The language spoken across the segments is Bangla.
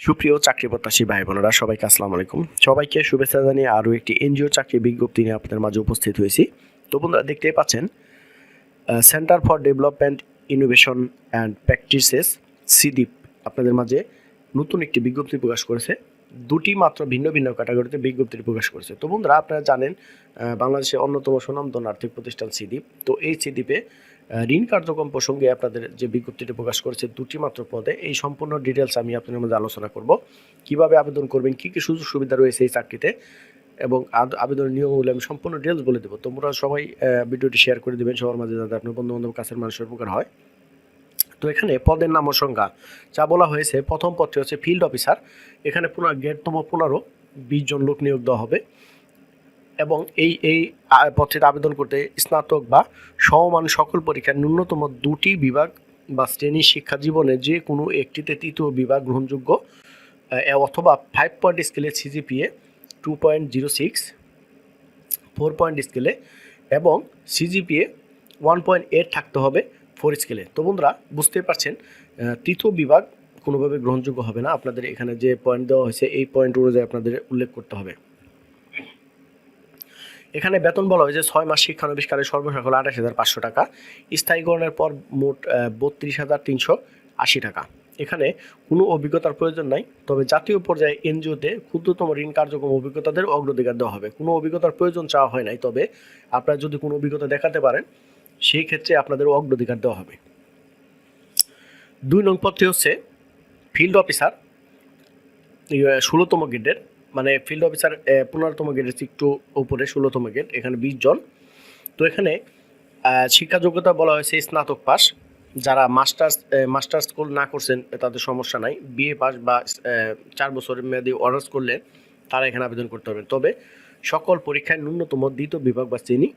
সুপ্রিয় চাকরি প্রত্যাশী ভাই বোনেরা সবাইকে আসসালামু আলাইকুম। সবাইকে শুভেচ্ছা জানিয়ে আরও একটি এনজিও চাকরি বিজ্ঞপ্তি নিয়ে আপনাদের মাঝে উপস্থিত হয়েছি। তো বন্ধুরা, দেখতেই পাচ্ছেন centre for development innovation and practices CDIP আপনাদের মাঝে নতুন একটি বিজ্ঞপ্তি প্রকাশ করেছে। দুটি মাত্র ভিন্ন ভিন্ন ক্যাটাগরিতে বিজ্ঞপ্তি প্রকাশ করেছে। তো বন্ধুরা, আপনারা জানেন বাংলাদেশের অন্যতম সুনামধন্য আর্থিক প্রতিষ্ঠান সিডিপ তো এই সিডিপে ঋণ কার্যক্রম প্রসঙ্গে আপনাদের যে বিজ্ঞপ্তিটি প্রকাশ করেছে দুটি মাত্র পদে, এই সম্পূর্ণ ডিটেলস আমি আপনাদের মধ্যে আলোচনা করব। কীভাবে আবেদন করবেন, কী কী সুযোগ সুবিধা রয়েছে এই চাকরিতে, এবং আবেদনের নিয়মগুলো আমি সম্পূর্ণ ডিটেলস বলে দেবো। তোমরা সবাই ভিডিওটি শেয়ার করে দেবেন, সবার মাঝে যাতে আপনার বন্ধু বান্ধব কাছের মানুষের উপকার হয়। তো এখানে পদের নাম ও সংখ্যা যা বলা হয়েছে, প্রথম পদটি হচ্ছে ফিল্ড অফিসার এখানে পুনর গেটতম পনেরো, বিশ জন লোক নিয়োগ দেওয়া হবে। এবং এই এই পদটিতে আবেদন করতে স্নাতক বা সমমান সকল পরীক্ষার ন্যূনতম দুটি বিভাগ বা শ্রেণি শিক্ষা জীবনে যে কোনো একটিতে তৃতীয় বিভাগ গ্রহণযোগ্য অথবা ফাইভ পয়েন্ট স্কেলে CGPA two point zero six four point স্কেলে এবং সিজিপিএ ওয়ান পয়েন্ট এইট থাকতে হবে। ফোর স্কেলে। তো বন্ধুরা, বুঝতেই পারছেন তৃতীয় বিভাগ কোনোভাবে গ্রহণযোগ্য হবে না। আপনাদের এখানে যে পয়েন্ট দেওয়া হয়েছে, এই পয়েন্ট অনুযায়ী আপনাদের উল্লেখ করতে হবে। এখানে বেতন বলা হয়েছে ছয় মাস শিক্ষানবিষ্কারের সর্বসকল আঠাশ হাজার পাঁচশো টাকা, স্থায়ীকরণের পর মোট বত্রিশ হাজার তিনশো আশি টাকা। এখানে কোনো অভিজ্ঞতার প্রয়োজন নাই, তবে জাতীয় পর্যায়ে এনজিওতে ক্ষুদ্রতম ঋণ কার্যক্রম অভিজ্ঞতাদের অগ্রাধিকার দেওয়া হবে। কোনো অভিজ্ঞতার প্রয়োজন চাওয়া হয় নাই, তবে আপনারা যদি কোনো অভিজ্ঞতা দেখাতে পারেন সেই ক্ষেত্রে আপনাদের অগ্রাধিকার দেওয়া হবে। দুই নং পদটি হচ্ছে ফিল্ড অফিসার ষোলোতম গ্রেডের মানে ফিল্ড অফিসার পনেরোতম গ্রেডের একটু উপরে, ষোলোতম গ্রেড, এখানে বিশ জন। তো এখানে শিক্ষা যোগ্যতা বলা হয়েছে স্নাতক পাস যারা মাস্টার্স মাস্টার্স না করছেন, তাদের সমস্যা নাই। বিএ পাস বা চার বছরের মেয়াদি অনার্স করলে তারা এখানে আবেদন করতে পারবেন। তবে সকল পরীক্ষায় ন্যূনতম দ্বিতীয় বিভাগ বা শ্রেণি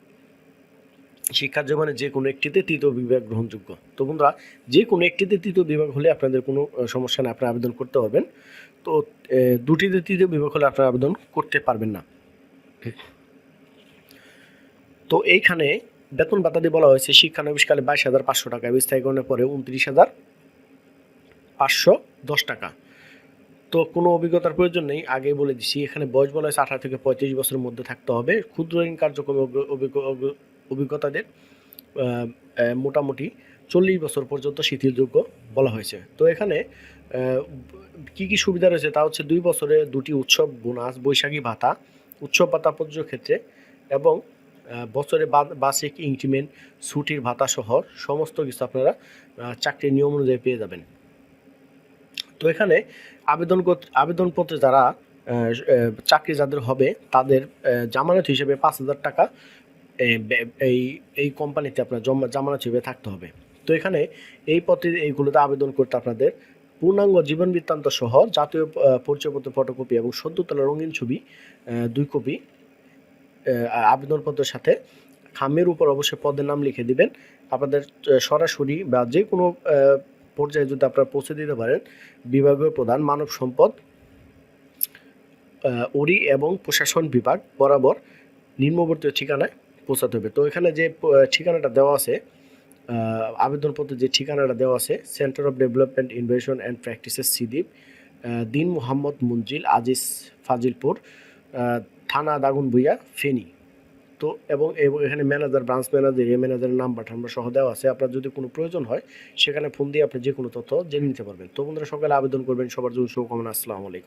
শিক্ষা জীবনে যে কোনো একটিতে তৃতীয় বিভাগ গ্রহণযোগ্য। তো বন্ধুরা, যে কোনো একটিতে তৃতীয় বিভাগ হলে আপনাদের কোনো সমস্যা নেই আপনারা আবেদন করতে পারবেন তো দুটিতে তৃতীয় বিভাগ হলে আপনারা আবেদন করতে পারবেন না। তো এইখানে বেতন ভাতা দিয়ে বলা হয়েছে শিক্ষানবিষ্কালে বাইশ হাজার পাঁচশো টাকা এবং স্থায়ীকরণের পরে উনত্রিশ হাজার পাঁচশো দশ টাকা। তো কোনো অভিজ্ঞতার প্রয়োজন নেই, আগে বলে দিছি এখানে বয়স বলা হয়েছে আঠারো থেকে পঁয়ত্রিশ বছরের মধ্যে থাকতে হবে। ক্ষুদ্র ঋণ কার্যক্রমে অভিজ্ঞতাদের মোটামুটি চল্লিশ বছর পর্যন্ত শিথিলযোগ্য বলা হয়েছে। তো এখানে কি কি সুবিধা রয়েছে? তা হচ্ছে দুই বছরে দুটি উৎসব, বোনাস, বৈশাখী ভাতা, উৎসব ভাতা প্রযোজ্য ক্ষেত্রে এবং বছরে বার্ষিক ইনক্রিমেন্ট, ছুটির ভাতা সহ সমস্ত কিছু আপনারা চাকরির নিয়ম অনুযায়ী পেয়ে যাবেন। তো এখানে আবেদন আবেদনপত্রে যারা চাকরি যাদের হবে, তাদের জামানত হিসেবে পাঁচ হাজার টাকা এই এই কোম্পানিতে আপনার জমা, জামানত হিসেবে থাকতে হবে। তো এখানে এই পথে এইগুলোতে আবেদন করতে আপনাদের পূর্ণাঙ্গ জীবন বৃত্তান্ত সহ জাতীয় পরিচয়পত্র ফটোকপি এবং সদ্য তোলা রঙিন ছবি দুই কপি আবেদনপত্রের সাথে খামের উপর অবশ্যই পদের নাম লিখে দিবেন। আপনাদের সরাসরি বা যে কোনো পর্যায়ে যদি আপনারা পৌঁছে দিতে পারেন, বিভাগীয় প্রধান, মানব সম্পদ ওরি এবং প্রশাসন বিভাগ, বরাবর নিম্নবর্তী ঠিকানায় পৌঁছাতে হবে। তো এখানে যে ঠিকানাটা দেওয়া আছে আবেদনপত্রে যে ঠিকানাটা দেওয়া আছে centre of development innovation and practices CDIP Din Mohammad Manzil, Aziz Fazilpur থানা দাগুন ভুইয়া, ফেনী। তো এবং এখানে ম্যানেজার ব্রাঞ্চ ম্যানেজার এ ম্যানেজারের নাম্বার টাম্বার সহ দেওয়া আছে। আপনার যদি কোনো প্রয়োজন হয়, সেখানে ফোন দিয়ে আপনি যে কোনো তথ্য জেনে নিতে পারবেন। তো বন্ধুরা, সকালে আবেদন করবেন। সবার জন্য শুভকামনা। আসসালামু আলাইকুম।